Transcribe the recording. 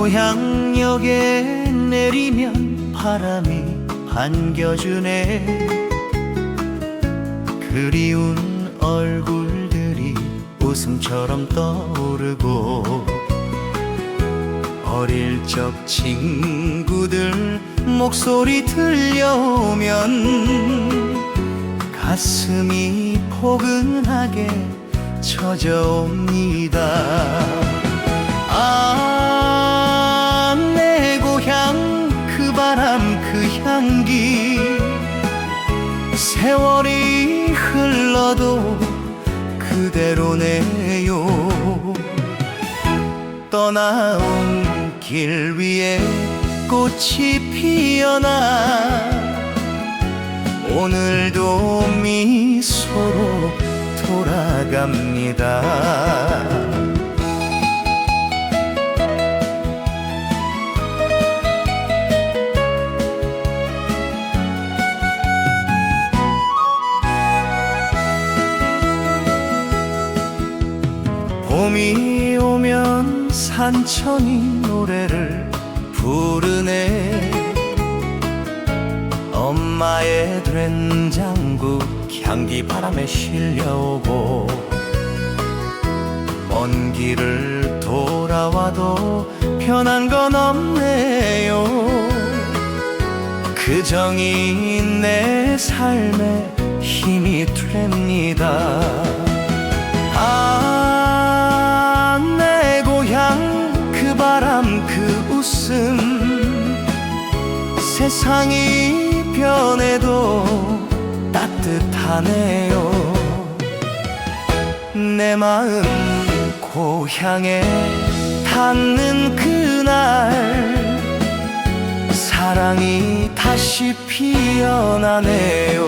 고향역에 내리면 바람이 반겨주네. 그리운 얼굴들이 웃음처럼 떠오르고 어릴 적 친구들 목소리 들려오면 가슴이 포근하게 젖어옵니다 그 향기 세월이 흘러도 그대로네요. 떠나온 길 위에 꽃이 피어나 오늘도 미소로 돌아갑니다 봄이 오면 산천이 노래를 부르네. 엄마의 된장국 향기 바람에 실려오고 먼 길을 돌아와도 변한 건 없네요. 그 정이 내 삶의 힘이 됩니다 그 웃음 세상이 변해도 따뜻하네요. 내 마음 고향에 닿는 그날 사랑이 다시 피어나네요